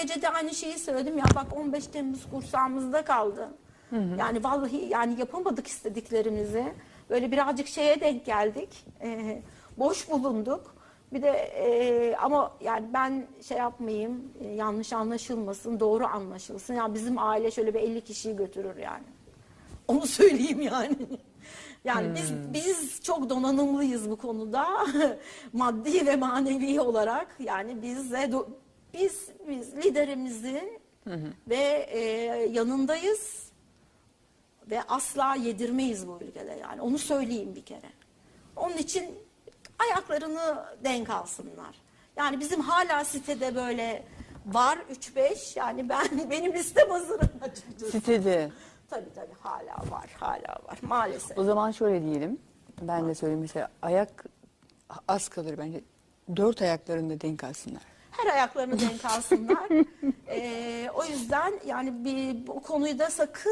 gece de aynı şeyi söyledim ya bak 15 Temmuz kursağımızda kaldı. Yani vallahi yani yapamadık istediklerimizi. Böyle birazcık şeye denk geldik. Ee, boş bulunduk. Bir de e, ama yani ben şey yapmayayım e, yanlış anlaşılmasın doğru anlaşılsın. Ya bizim aile şöyle bir 50 kişiyi götürür yani. Onu söyleyeyim yani. Yani biz biz çok donanımlıyız bu konuda. Maddi ve manevi olarak yani biz de do- biz biz liderimizin ve e, yanındayız ve asla yedirmeyiz bu ülkede yani. Onu söyleyeyim bir kere. Onun için ayaklarını denk alsınlar. Yani bizim hala sitede böyle var 3-5 yani ben benim listem hazır açıkçası. Sitede. Tabii tabii hala var, hala var maalesef. O zaman şöyle diyelim. Ben de söyleyeyim mesela ayak az kalır bence. Dört ayaklarında denk alsınlar. Her ayaklarını denk alsınlar. Ee, o yüzden yani bir, bu konuyu da sakın